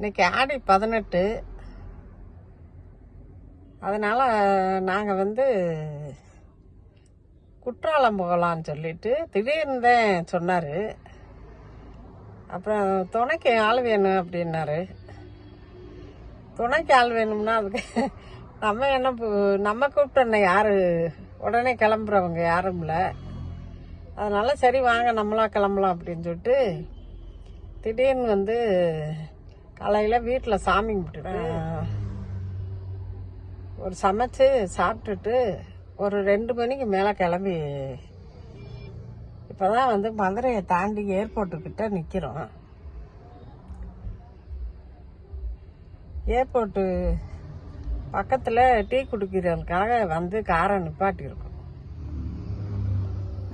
இன்றைக்கி ஆடி பதினெட்டு. அதனால் நாங்கள் வந்து குற்றாலம் போகலான்னு சொல்லிட்டு திடீர்னு தான் சொன்னார். அப்புறம் துணைக்கு ஆள் வேணும் அப்படின்னாரு. துணைக்கு ஆள் வேணும்னா அதுக்கு நம்ம என்ன நம்ம கூப்பிட்டோன்னே யார் உடனே கிளம்புறவங்க யாரும் இல்லை அதனால் சரி வாங்க நம்மளா கிளம்பலாம் அப்படின்னு சொல்லிட்டு திடீர்னு வந்து காலையில் வீட்டில் சாமி கும்பிட்டுட்டு ஒரு சமைச்சு சாப்பிட்டுட்டு ஒரு ரெண்டு மணிக்கு மேலே கிளம்பி இப்போ தான் வந்து மதுரையை தாண்டி ஏர்போர்ட்டுக்கிட்ட நிற்கிறோம் ஏர்போர்ட்டு பக்கத்தில் டீ குடிக்கிறதுக்காக வந்து காரை நிப்பாட்டியிருக்கோம்.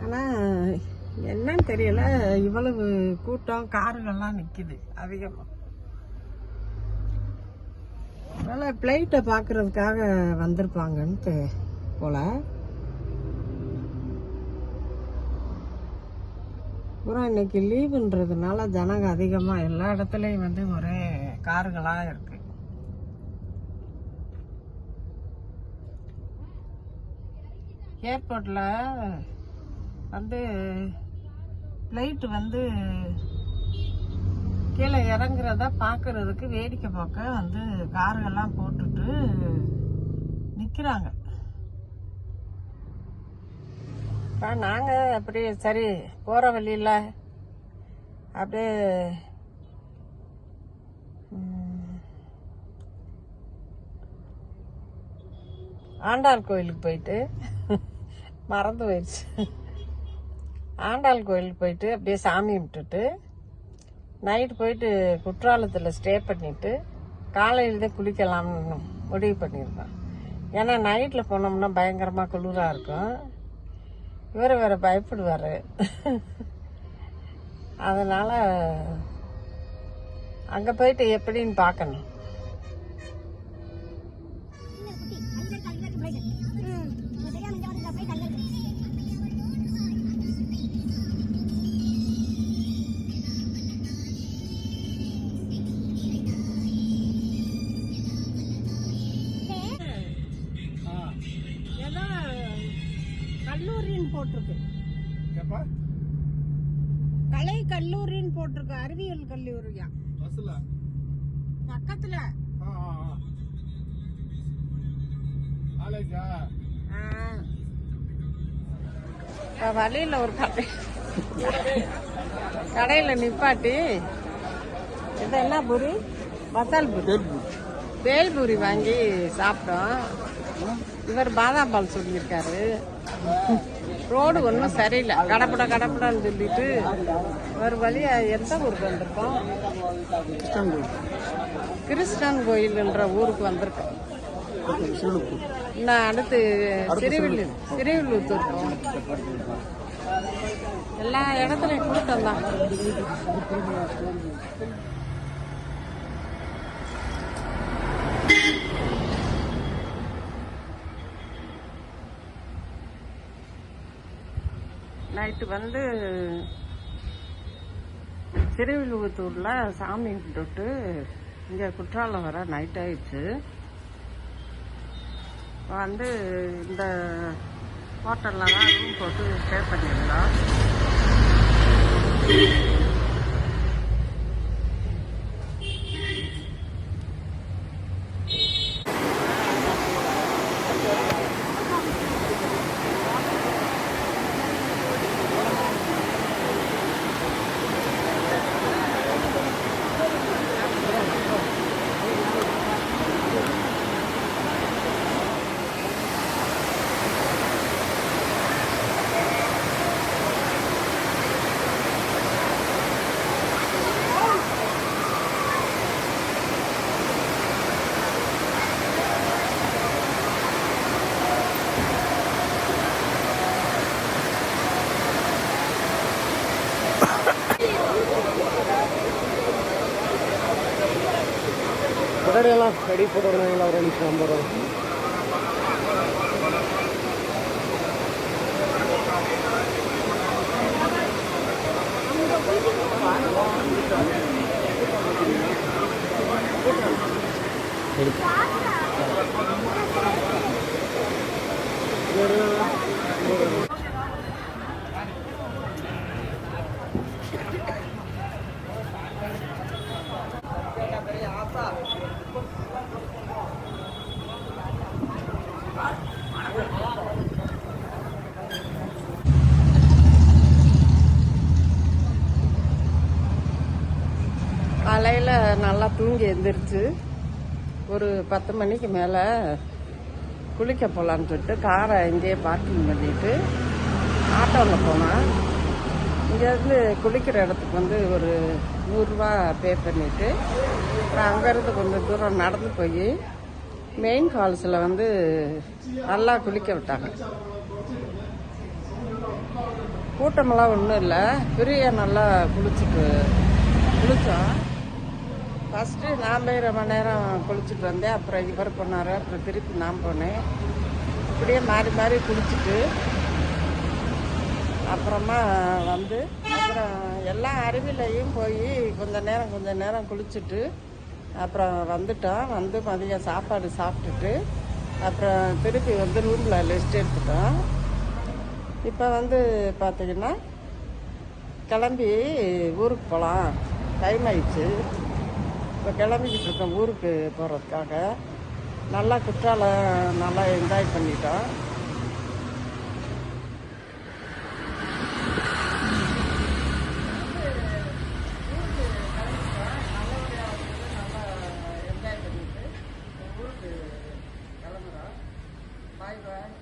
ஆனால் என்னன்னு தெரியல இவ்வளவு கூட்டம் காருகள்லாம் நிற்கிது அதிகமாக அதனால் பிளைட்டை பார்க்கறதுக்காக வந்திருப்பாங்கன்ட்டு போல். போல அப்புறம் இன்னைக்கு லீவுன்றதுனால ஜனங்க அதிகமாக எல்லா இடத்துலையும் வந்து ஒரே கார்களாக இருக்கு. ஏர்போர்ட்டில் வந்து ஃப்ளைட்டு வந்து கீழே இறங்குறத பார்க்கறதுக்கு வேடிக்கை பார்க்க வந்து கார்கள்லாம் போட்டுட்டு நிற்கிறாங்க இப்போ நாங்கள் அப்படி சரி போகிற வழியில் அப்படியே ஆண்டாள் கோயிலுக்கு போயிட்டு மறந்து போயிடுச்சு ஆண்டாள் கோயிலுக்கு போயிட்டு அப்படியே சாமி கும்பிட்டுட்டு நைட்டு போயிட்டு குற்றாலத்தில் ஸ்டே பண்ணிவிட்டு காலையில் தான் குளிக்கலாம்னு முடிவு பண்ணியிருக்கோம். ஏன்னா நைட்டில் போனோம்னா பயங்கரமாக குளிராக இருக்கும். இவர் வேறு பயப்படுவார். அதனால் அங்கே போயிட்டு எப்படின்னு பார்க்கணும். ஏப்பா கலை கல்லூரின்னு போட்டிருக்கு அறிவியல் கல்லூரியா? பஸ்ல. பக்கத்துல. ஆ ஆ ஆ. காலேஜா வழியில் ஒரு கடை கடையில் நிப்பாட்டி. இது என்ன பூரி? மசால் பூரி. பேல் பூரி. வாங்கி சாப்பிட்டோம். இவர் பாதாம் பால் சொல்லியிருக்காரு. ரோடு ஒன்றும் சரியில்லை. கடப்பட கடப்படான்னு சொல்லிட்டு ஒரு வழியா எந்த ஊருக்கு வந்திருக்கோம்? கிறிஸ்டன் கோயில்ன்ற ஊருக்கு வந்திருக்கோம். நான் அடுத்து சிறுவில்லூர் சிறுவில்லூர் இருக்கோம் எல்லா இடத்துலையும் கூட்டம் தான். நைட்டு வந்து திருவில்லுவத்தூரில் சாமி கும்பிட்டுட்டு இங்கே குற்றாலம் வர நைட் ஆயிடுச்சு. வந்து இந்த ஹோட்டலில் தான் ரூம் போட்டு ஸ்டே பண்ணியிருந்தோம். ಫೋಟೋ ರೆಡಿ ಫೋಟೋ ಅವ್ರ ನಂಬರು ஆ தூங்கி எந்திரிச்சு ஒரு பத்து மணிக்கு மேலே குளிக்க போகலான்னு சொல்லிட்டு காரை இங்கேயே பார்க்கிங் பண்ணிட்டு ஆட்டோவில் போனேன் இங்கேருந்து குளிக்கிற இடத்துக்கு வந்து ஒரு நூறுரூவா பே பண்ணிவிட்டு அப்புறம் அங்கேருந்து கொஞ்சம் தூரம் நடந்து போய் மெயின் ஃபால்ஸில் வந்து நல்லா குளிக்க விட்டாங்க. கூட்டமெல்லாம் ஒன்றும் இல்லை ஃப்ரீயாக நல்லா குளிச்சுட்டு குளித்தோம் ஃபஸ்ட்டு நான் போய் ரொம்ப நேரம் குளிச்சுட்டு வந்தேன். அப்புறம் இவர் போனார். அப்புறம் திருப்பி நான் போனேன். இப்படியே மாறி மாறி குளிச்சுட்டு அப்புறமா வந்து அப்புறம் எல்லா அருவிலையும் போய் கொஞ்ச நேரம் கொஞ்ச நேரம் குளிச்சுட்டு அப்புறம் வந்துட்டோம். வந்து மதியம் சாப்பாடு சாப்பிட்டுட்டு அப்புறம் திருப்பி வந்து ரூமில் லிஸ்ட் எடுத்துட்டோம். இப்போ வந்து பார்த்தீங்கன்னா கிளம்பி ஊருக்கு போகலாம் டைம் ஆயிடுச்சு. இப்போ கிளம்பிக்கிட்டு இருக்கோம் ஊருக்கு போகிறதுக்காக நல்லா குற்றாலம் நல்லா என்ஜாய் பண்ணிட்டோம் என்ஜாய் பண்ணிட்டு ஊருக்கு கிளம்புறோம் பாய் பாய்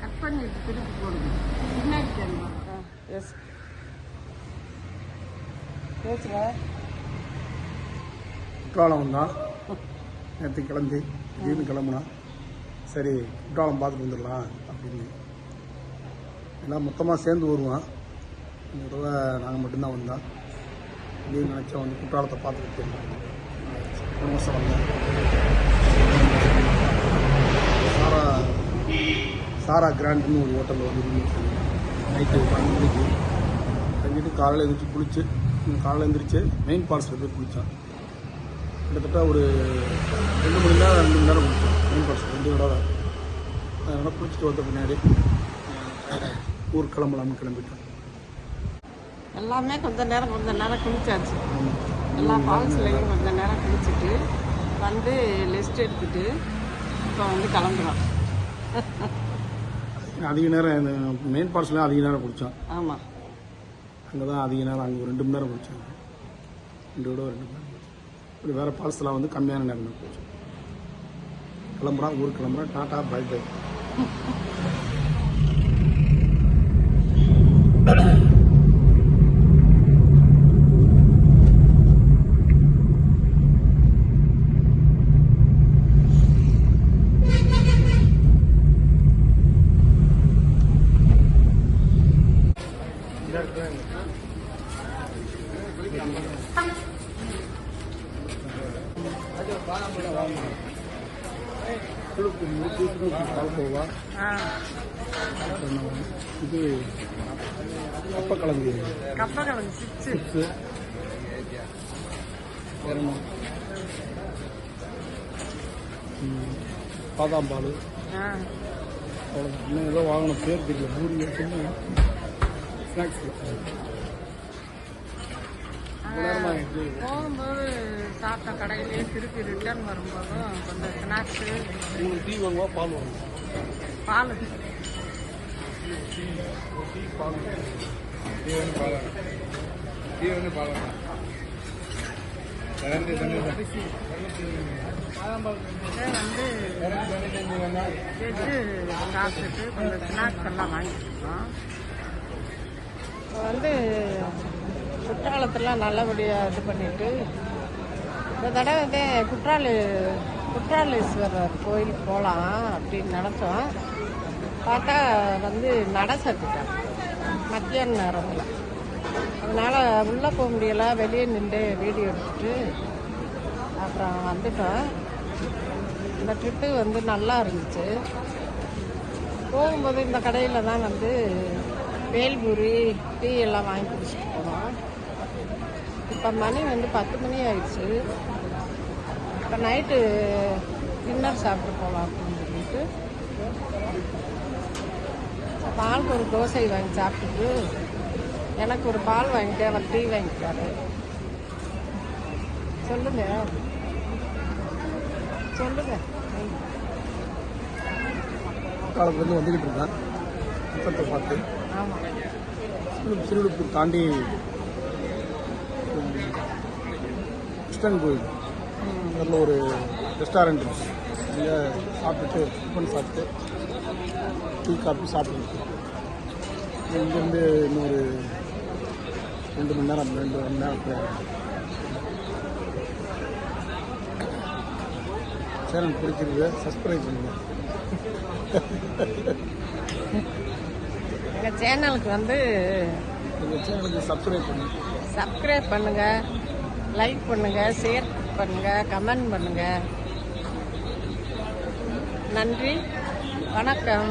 கட் பண்ணிட்டு திருப்பி போடுங்க பின்னாடி தெரியுமா எஸ் பேசுகிறா குற்றாலம் வந்தான் நேற்று கிளம்பி திடீர்னு கிளம்புனா சரி குற்றாலம் பார்த்துட்டு வந்துடலாம் அப்படின்னு. எல்லாம் மொத்தமாக சேர்ந்து வருவான். இந்த தடவை நாங்கள் மட்டும்தான் வந்தோம். திடீர்னு நினச்சா வந்து குற்றாலத்தை பார்த்துட்டு போன வருஷம் வந்தேன் சாரா சாரா கிராண்ட்னு ஒரு ஹோட்டலில் வந்து நைட்டு பன்னெண்டு மணிக்கு. தங்கிட்டு காலையில் எழுந்திரிச்சு குளிச்சு காலையில் எழுந்திரிச்சு மெயின் ஃபால்ஸில் போய் குளித்தான் கிட்டத்தட்ட ஒரு ரெண்டு மணி நேரம் ரெண்டு மணி நேரம் குளித்தோம் மெயின் ஃபால்ஸ் ரெண்டு தடவை. அதனால் குளிச்சுட்டு வந்த பின்னாடி ஊர் கிளம்பலாம்னு கிளம்பிட்டோம் எல்லாமே கொஞ்ச நேரம் கொஞ்ச நேரம் குளிச்சாச்சு. எல்லா ஃபால்ஸ்லையும் கொஞ்ச நேரம் குளிச்சுட்டு வந்து லிஸ்ட் எடுத்துட்டு இப்போ வந்து கிளம்புறோம். அதிக நேரம் மெயின் ஃபால்ஸ்லாம் அதிக நேரம் குளித்தோம் ஆமாம் அங்கே தான் அதிக நேரம் அங்கே ஒரு ரெண்டு மணி நேரம் குளித்தோம் ரெண்டு விட ரெண்டு மணி நேரம் இப்படி வேறு ஃபால்ஸ்லாம் வந்து கம்மியான நேரம் தான் குளித்தோம் கிளம்புறான் ஊருக்கு கிளம்புறான் டாட்டா பை பை ஆ. இது அப்பக்கிழங்கு கப்பக்கிழங்கு சிப்ஸு. சிப்ஸு. வேற என்ன? ம், பாதாம் பால். அவ்வளோதான் இன்னும் ஏதோ வாங்கணும். பேர் தெரியல. பூரி ஸ்நாக்ஸ் போகும்போது சாப்பிட்ட கடையிலேயே திருப்பி ரிட்டர்ன் வரும்போதும் கொஞ்சம் ஸ்நாக்ஸு உங்களுக்கு டீ வாங்குவா பால் வாங்குவா? பால் டீ பால் வந்து பால் சாப்பிட்டுட்டு கொஞ்சம் ஸ்நாக்ஸ் எல்லாம் வாங்கிட்டுருக்கோம் இப்போ வந்து குற்றாலத்தெல்லாம் நல்லபடியாக இது பண்ணிவிட்டு இந்த தடவை வந்து குற்றாலு குற்றாலேஸ்வரர் கோயிலுக்கு போகலாம் அப்படின்னு நினச்சோம். பார்த்தா வந்து நட சத்துட்டேன் மத்தியான நேரத்தில். அதனால் உள்ளே போக முடியலை. வெளியே நின்று வீடியோ எடுத்துட்டு அப்புறம் வந்துட்டோம். இந்த ட்ரிப்பு வந்து நல்லா இருந்துச்சு. போகும்போது இந்த கடையில் தான் வந்து வேல்பூரி டீ எல்லாம் வாங்கி குடிச்சிட்டு போனோம். இப்போ மணி வந்து பத்து மணி ஆயிடுச்சு. இப்போ நைட்டு டின்னர் சாப்பிட்டு போகலாம் அப்படின்னு சொல்லிட்டு. பாலுக்கு ஒரு தோசை வாங்கி சாப்பிட்டுட்டு எனக்கு ஒரு பால் வாங்கிட்டு அவர் டீ வாங்கிட்டாரு. சொல்லுங்க. சொல்லுங்க. காலத்துலேருந்து வந்துக்கிட்டு இருக்கேன் முத்தத்தை பார்த்து. ஆமாம் தாண்டி கிருஷ்ணன் கோயில். அதில் ஒரு ரெஸ்டாரண்ட் அங்கே சாப்பிட்டுட்டு டிஃபன் சாப்பிட்டு டீ காஃபி சாப்பிட்டு இங்கேருந்து இன்னொரு ரெண்டு மணி நேரம் ரெண்டு மணி நேரத்தில் சேனல் பிடிக்கிறது சப்ஸ்கிரைப் பண்ணுங்கள் எங்கள் சேனலுக்கு வந்து எங்கள் சேனலுக்கு சப்ஸ்கிரைப் பண்ணுங்கள் சப்ஸ்கிரைப் பண்ணுங்க லைக் பண்ணுங்க ஷேர் பண்ணுங்க கமெண்ட் பண்ணுங்க. நன்றி வணக்கம்.